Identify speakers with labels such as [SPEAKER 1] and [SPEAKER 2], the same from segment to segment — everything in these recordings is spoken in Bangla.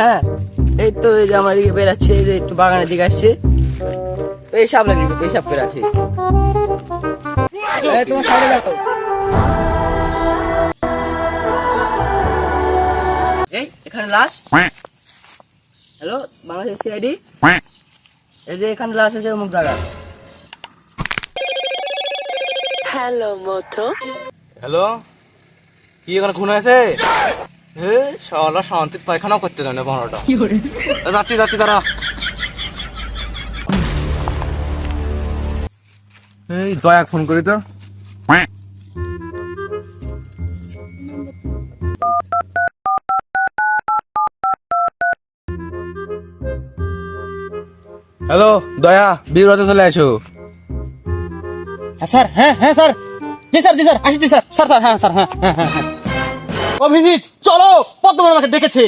[SPEAKER 1] হ্যাঁ এই তো এই যে আমার দিকে বেরাচ্ছে এই যে একটু বাগানের দিকে আসছে। পেশাব লাগবে পেশাব করে আসি এই তোমার সাইডে দেখো। এই এখানে লাশ। হ্যালো বাংলাদেশ সিআইডি এই যে এখানে লাশ আছে অমুক জায়গা
[SPEAKER 2] হ্যালো মোটো
[SPEAKER 3] হ্যালো কি এখানে খুন হয়েছে? হে শালা শান্তির পায়খানাও করতে জানে বড়টা। যাচ্ছি যাচ্ছি তারা এই দয়া ফোন করি তো। হ্যালো দয়া বিরতে চলে আসো
[SPEAKER 4] হ্যাঁ স্যার হ্যাঁ হ্যাঁ স্যার। জি স্যার জি স্যার আসছি স্যার। স্যার স্যার হ্যাঁ স্যার হ্যাঁ হ্যাঁ হ্যাঁ হ্যাঁ। অভিজিৎ চলো পদ্মমান আমাকে ডেকেছে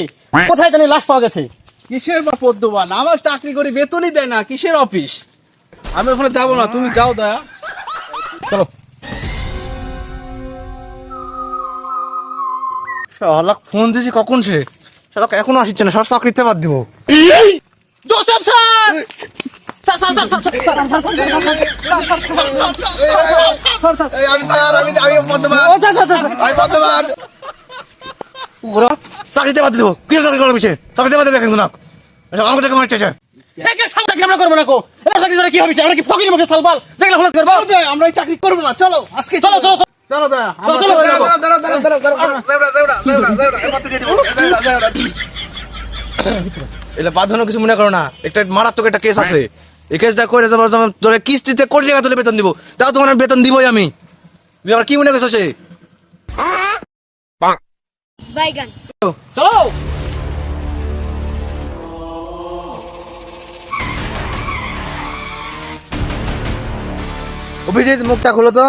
[SPEAKER 4] কোথায় জানি লাশ পাওয়া গেছে
[SPEAKER 5] কিসের বা পদ্মবান আমার চাকরি করি বেতনই দেয় না কিসের অফিস আমি ওখানে যাব না তুমি যাও দয়া
[SPEAKER 4] চলো
[SPEAKER 3] শালা ফোন দিয়েছি কখন সে শালা এখনও আসছে না সব চাকরিতে বাদ দিব
[SPEAKER 4] Joseph sir sir sir sir sir
[SPEAKER 3] আমি আমি আমি বর্তমান ওরা চাকরিতে বাদ দিব কি চাকরি করবে সে চাকরিতে বাদ দেবে এখন না আমাকে টাকা মারছে সে
[SPEAKER 4] একে সালটা কি আমরা করব না কো এবার চাকরি করে কি হবে আমরা কি ফকির মুখে সালবাল যেগুলো হলো করব
[SPEAKER 5] আমরা এই চাকরি করব না চলো আজকে।
[SPEAKER 3] এটা বাঁধানো কিছু মনে করো না একটা মারাত্মক একটা কেস আছে এই কেসটা করে তোমার তোমার তোর কিস্তিতে কোটি টাকা তুলে বেতন দিব তাও তোমার বেতন দিবই আমি আমার কি মনে করছ সে
[SPEAKER 2] বাইগান
[SPEAKER 4] চলো
[SPEAKER 3] অভিজিৎ মুখটা খুলো তো।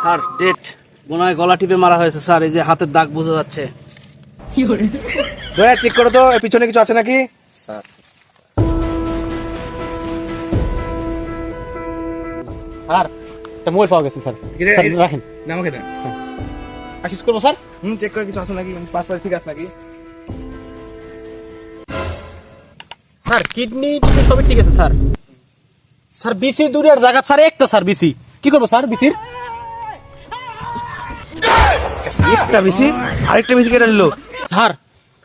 [SPEAKER 5] Sir date. মনে হয় গলা টিপে মারা হয়েছে স্যার এই যে হাতের দাগ বোঝা যাচ্ছে।
[SPEAKER 3] দয়া চেক করো তো এর পিছনে কিছু আছে নাকি?
[SPEAKER 4] স্যার। একটা মোবাইল পাওয়া গেছে স্যার। স্যার, রাখেন
[SPEAKER 3] না আমাকে দেন
[SPEAKER 4] আর কিছু করব স্যার?
[SPEAKER 3] হুম চেক করে কিছু আছে নাকি? পাসপোর্ট ঠিক আছে নাকি?
[SPEAKER 4] স্যার কিডনি সবই ঠিক আছে স্যার। স্যার বিসি দূরের জায়গা স্যার একটা স্যার বিসি কি করব স্যার বিসির
[SPEAKER 3] একটা বেশি আরেকটা বেশি কেটে নিল।
[SPEAKER 4] স্যার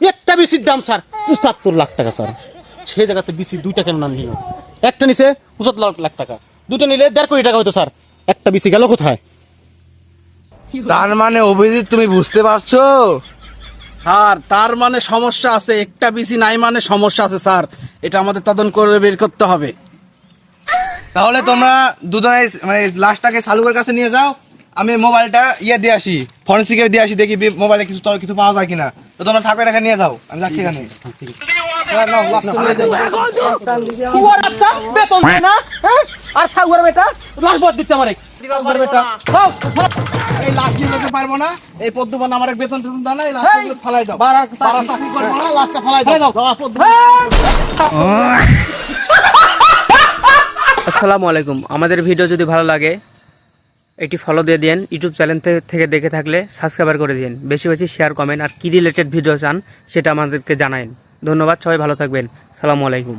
[SPEAKER 4] একটা বিসির দাম স্যার পঁচাত্তর লাখ টাকা স্যার। সে জায়গাতে বিসি দুইটা কেন নাম নিল একটা নিছে পঁচাত্তর লাখ টাকা। দুটো নিলে দেড় কোটি টাকা হতো স্যার। একটা বিসি গেল কোথায়?
[SPEAKER 3] তার মানে অভিজিৎ তুমি বুঝতে পারছ?
[SPEAKER 5] স্যার তার মানে সমস্যা আছে একটা বিসি নাই মানে সমস্যা আছে স্যার। এটা আমাদের তদন্ত করে বের করতে হবে।
[SPEAKER 3] তাহলে তোমরা দুজনে মানে লাশটাকে সালুকের কাছে নিয়ে যাও। আমি মোবাইলটা ইয়ে দিয়ে আসি ফরেন্সিকে দিয়ে আসি দেখি মোবাইলে কিছু তোর কিছু পাওয়া যায় কিনা। তো তোমরা থাকো এটাকে নিয়ে যাও আমি যাচ্ছি এখানে। নাও, লাশটা নিয়ে যাও।
[SPEAKER 4] শুয়ার বাচ্চা, বেতন না? আর সাগুয়ার বেটা লাশ বদ দিচ্ছে আমারে। বেটা।
[SPEAKER 5] এই লাশ নিয়ে যেতে পারব না। এই পদ্মবান আমার বেতন টেতন না এই লাশ ফালাই দাও। বাড়া চাকরি করব না লাশটা ফালাই দাও।
[SPEAKER 6] আসসালামু আলাইকুম। আমাদের ভিডিও যদি ভালো লাগে একটি ফলো দিয়ে দিন ইউটিউব চ্যানেল থেকে দেখে থাকলে সাবস্ক্রাইবার করে দিন বেশি বেশি শেয়ার কমেন্ট আর কি রিলেটেড ভিডিও চান সেটা আমাদেরকে জানাবেন ধন্যবাদ সবাই ভালো থাকবেন। সালামু আলাইকুম।